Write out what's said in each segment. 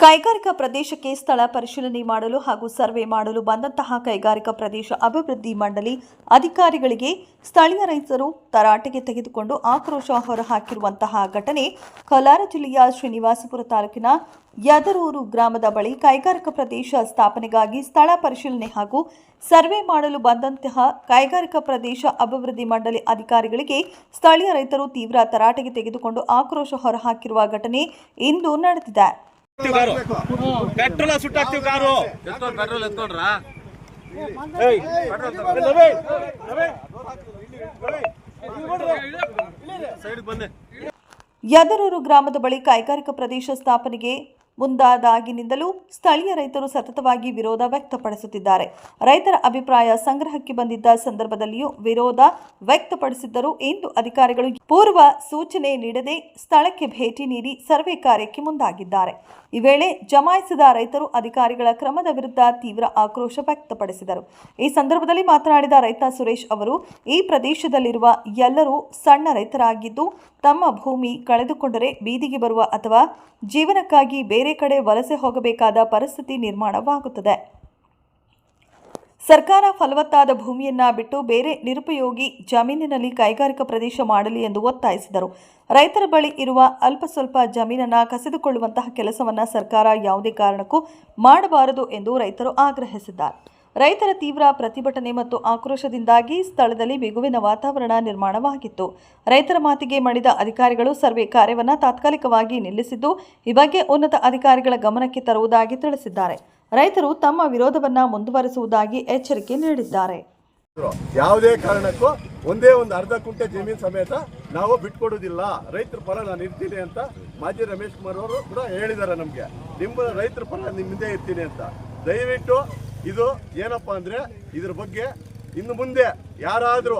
ಕೈಗಾರಿಕಾ ಪ್ರದೇಶಕ್ಕೆ ಸ್ಥಳ ಪರಿಶೀಲನೆ ಮಾಡಲು ಹಾಗೂ ಸರ್ವೆ ಮಾಡಲು ಬಂದಂತಹ ಕೈಗಾರಿಕಾ ಪ್ರದೇಶ ಅಭಿವೃದ್ಧಿ ಮಂಡಳಿ ಅಧಿಕಾರಿಗಳಿಗೆ ಸ್ಥಳೀಯ ರೈತರು ತರಾಟೆಗೆ ತೆಗೆದುಕೊಂಡು ಆಕ್ರೋಶ ಹೊರಹಾಕಿರುವಂತಹ ಘಟನೆ ಕೋಲಾರ ಜಿಲ್ಲೆಯ ಶ್ರೀನಿವಾಸಪುರ ತಾಲೂಕಿನ ಯದರೂರು ಗ್ರಾಮದ ಬಳಿ ಕೈಗಾರಿಕಾ ಪ್ರದೇಶ ಸ್ಥಾಪನೆಗಾಗಿ ಸ್ಥಳ ಪರಿಶೀಲನೆ ಹಾಗೂ ಸರ್ವೆ ಮಾಡಲು ಬಂದಂತಹ ಕೈಗಾರಿಕಾ ಪ್ರದೇಶ ಅಭಿವೃದ್ಧಿ ಮಂಡಳಿ ಅಧಿಕಾರಿಗಳಿಗೆ ಸ್ಥಳೀಯ ರೈತರು ತೀವ್ರ ತರಾಟೆಗೆ ತೆಗೆದುಕೊಂಡು ಆಕ್ರೋಶ ಹೊರಹಾಕಿರುವ ಘಟನೆ ಇಂದು ನಡೆದಿದೆ. ಕಾರು. ಪೆಟ್ರೋಲ್ ಸುಟ್ಟಾಕ್ತಿವ್ ಕಾರು. ಪೆಟ್ರೋಲ್ ಎತ್ಕೊಂಡ್ರ? ಯದರೂರು ಗ್ರಾಮದ ಬಳಿ ಕೈಗಾರಿಕಾ ಪ್ರದೇಶ ಸ್ಥಾಪನೆಗೆ ಮುಂದಾದಾಗಿನಿಂದಲೂ ಸ್ಥಳೀಯ ರೈತರು ಸತತವಾಗಿ ವಿರೋಧ ವ್ಯಕ್ತಪಡಿಸುತ್ತಿದ್ದಾರೆ. ರೈತರ ಅಭಿಪ್ರಾಯ ಸಂಗ್ರಹಕ್ಕೆ ಬಂದಿದ್ದ ಸಂದರ್ಭದಲ್ಲಿಯೂ ವಿರೋಧ ವ್ಯಕ್ತಪಡಿಸಿದ್ದರು ಎಂದು ಅಧಿಕಾರಿಗಳು ಪೂರ್ವ ಸೂಚನೆ ನೀಡದೆ ಸ್ಥಳಕ್ಕೆ ಭೇಟಿ ನೀಡಿ ಸರ್ವೆ ಕಾರ್ಯಕ್ಕೆ ಮುಂದಾಗಿದ್ದಾರೆ. ಈ ವೇಳೆ ಜಮಾಯಿಸಿದ ರೈತರು ಅಧಿಕಾರಿಗಳ ಕ್ರಮದ ವಿರುದ್ಧ ತೀವ್ರ ಆಕ್ರೋಶ ವ್ಯಕ್ತಪಡಿಸಿದರು. ಈ ಸಂದರ್ಭದಲ್ಲಿ ಮಾತನಾಡಿದ ರೈತ ಸುರೇಶ್ ಅವರು, ಈ ಪ್ರದೇಶದಲ್ಲಿರುವ ಎಲ್ಲರೂ ಸಣ್ಣ ರೈತರಾಗಿದ್ದು ತಮ್ಮ ಭೂಮಿ ಕಳೆದುಕೊಂಡರೆ ಬೀದಿಗೆ ಬರುವ ಅಥವಾ ಜೀವನಕ್ಕಾಗಿ ಬೇರೆ ಕಡೆ ವಲಸೆ ಹೋಗಬೇಕಾದ ಪರಿಸ್ಥಿತಿ ನಿರ್ಮಾಣವಾಗುತ್ತದೆ. ಸರ್ಕಾರ ಫಲವತ್ತಾದ ಭೂಮಿಯನ್ನ ಬಿಟ್ಟು ಬೇರೆ ನಿರುಪಯೋಗಿ ಜಮೀನಿನಲ್ಲಿ ಕೈಗಾರಿಕಾ ಪ್ರದೇಶ ಮಾಡಲಿ ಎಂದು ಒತ್ತಾಯಿಸಿದರು. ರೈತರ ಬಳಿ ಇರುವ ಅಲ್ಪ ಸ್ವಲ್ಪ ಜಮೀನನ್ನ ಕಸಿದುಕೊಳ್ಳುವಂತಹ ಕೆಲಸವನ್ನ ಸರ್ಕಾರ ಯಾವುದೇ ಕಾರಣಕ್ಕೂ ಮಾಡಬಾರದು ಎಂದು ರೈತರು ಆಗ್ರಹಿಸಿದ್ದಾರೆ. ರೈತರ ತೀವ್ರ ಪ್ರತಿಭಟನೆ ಮತ್ತು ಆಕ್ರೋಶದಿಂದಾಗಿ ಸ್ಥಳದಲ್ಲಿ ಬಿಗುವಿನ ವಾತಾವರಣ ನಿರ್ಮಾಣವಾಗಿತ್ತು. ರೈತರ ಮಾತಿಗೆ ಮಣಿದ ಅಧಿಕಾರಿಗಳು ಸರ್ವೆ ಕಾರ್ಯವನ್ನು ತಾತ್ಕಾಲಿಕವಾಗಿ ನಿಲ್ಲಿಸಿದ್ದು, ಈ ಬಗ್ಗೆ ಉನ್ನತ ಅಧಿಕಾರಿಗಳ ಗಮನಕ್ಕೆ ತರುವುದಾಗಿ ತಿಳಿಸಿದ್ದಾರೆ. ರೈತರು ತಮ್ಮ ವಿರೋಧವನ್ನು ಮುಂದುವರಿಸುವುದಾಗಿ ಎಚ್ಚರಿಕೆ ನೀಡಿದ್ದಾರೆ. ಯಾವುದೇ ಕಾರಣಕ್ಕೂ ಒಂದೇ ಒಂದು ಅರ್ಧ ಕುಂಟೆ ಜಮೀನು ಸಮೇತ ನಾವು ಬಿಟ್ಕೊಡೋದಿಲ್ಲ ರೈತರ ಪರ ನಾನು ಇರ್ತೀನಿ ಅಂತ ಮಾಜಿ ರಮೇಶ್ ಕುಮಾರ್ ಅವರು ಕೂಡ ಹೇಳಿದ್ದಾರೆ ನಮಗೆ. ನಿಮ್ಮ ರೈತರ ಪರ ನಿಮ್ಮದೇ ಇರ್ತೀನಿ ಅಂತ. ದಯವಿಟ್ಟು ಇದು ಏನಪ್ಪಾ ಅಂದ್ರೆ ಇದ್ರ ಬಗ್ಗೆ ಇನ್ನು ಮುಂದೆ ಯಾರಾದರೂ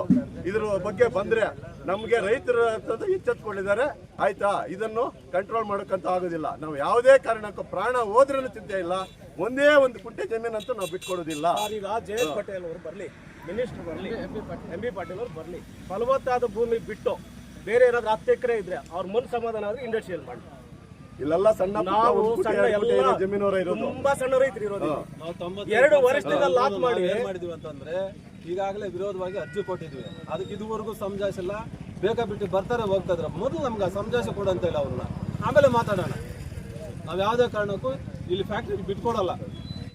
ಇದ್ರ ಬಗ್ಗೆ ಬಂದ್ರೆ ನಮಗೆ ರೈತರ ಎಚ್ಚೆತ್ಕೊಂಡಿದ್ದಾರೆ. ಆಯ್ತಾ? ಇದನ್ನು ಕಂಟ್ರೋಲ್ ಮಾಡೋಕ್ಕಂತ ಆಗೋದಿಲ್ಲ. ನಾವು ಯಾವುದೇ ಕಾರಣಕ್ಕೂ ಪ್ರಾಣ ಹೋದ್ರೂ ಚಿಂತೆ ಇಲ್ಲ. ಒಂದೇ ಒಂದು ಕುಂಟೆ ಜಮೀನಂತೂ ನಾವು ಬಿಟ್ಕೊಡೋದಿಲ್ಲ. ಈಗ ಜಯಂತ್ ಪಟೇಲ್ ಅವರು ಬರಲಿ. ಮಿನಿಸ್ಟರ್ ಬರಲಿ. ಎಂ ಬಿ ಪಾಟೀಲ್ ಅವರು ಬರಲಿ. ಫಲವತ್ತಾದ ಭೂಮಿ ಬಿಟ್ಟು ಬೇರೆ ಏನಾದ್ರೂ ಹತ್ತು ಎಕರೆ ಇದ್ರೆ ಅವ್ರ ಮನ್ ಸಮಾಧಾನ ಆದ್ರೆ ಇಂಡಸ್ಟ್ರಿಯಲ್ ಮಾಡಿ ಇಲ್ಲೆಲ್ಲ ಸಣ್ಣ ನಾವು ಒಂದು ಸಣ್ಣ ಎಲ್ಲ ಇರೋ ಜಮೀನವರ ಇರೋದು. ತುಂಬಾ ಸಣ್ಣ ರೈತರು ಇರೋದು. ನಾವು ತೊಂಬತ್ತು ಎರಡು ವರ್ಷದಿಂದ ಲಾಕ್ ಮಾಡಿ ಏನ್ ಮಾಡಿದ್ವಿ ಅಂತಂದ್ರೆ ಈಗಾಗಲೇ ವಿರೋಧವಾಗಿ ಅರ್ಜಿ ಕೊಟ್ಟಿದ್ವಿ. ಅದಕ್ಕೆ ಇದುವರೆಗೂ ಸಮಜಾಯಿಸಿಲ್ಲ ಬೇಕಾ ಬಿಟ್ಟು ಬರ್ತಾರೆ ಹೋಗ್ತಾ ಇದ್ರ ಮೊದಲು ನಮ್ಗೆ ಸಮಜಾಯಿಸಿ ಕೊಡು ಅಂತ ಇಲ್ಲ ಅವ್ರನ್ನ. ಆಮೇಲೆ ಮಾತಾಡೋಣ. ನಾವು ಯಾವ್ದೇ ಕಾರಣಕ್ಕೂ ಇಲ್ಲಿ ಫ್ಯಾಕ್ಟ್ರಿ ಬಿಟ್ಕೊಡಲ್ಲ.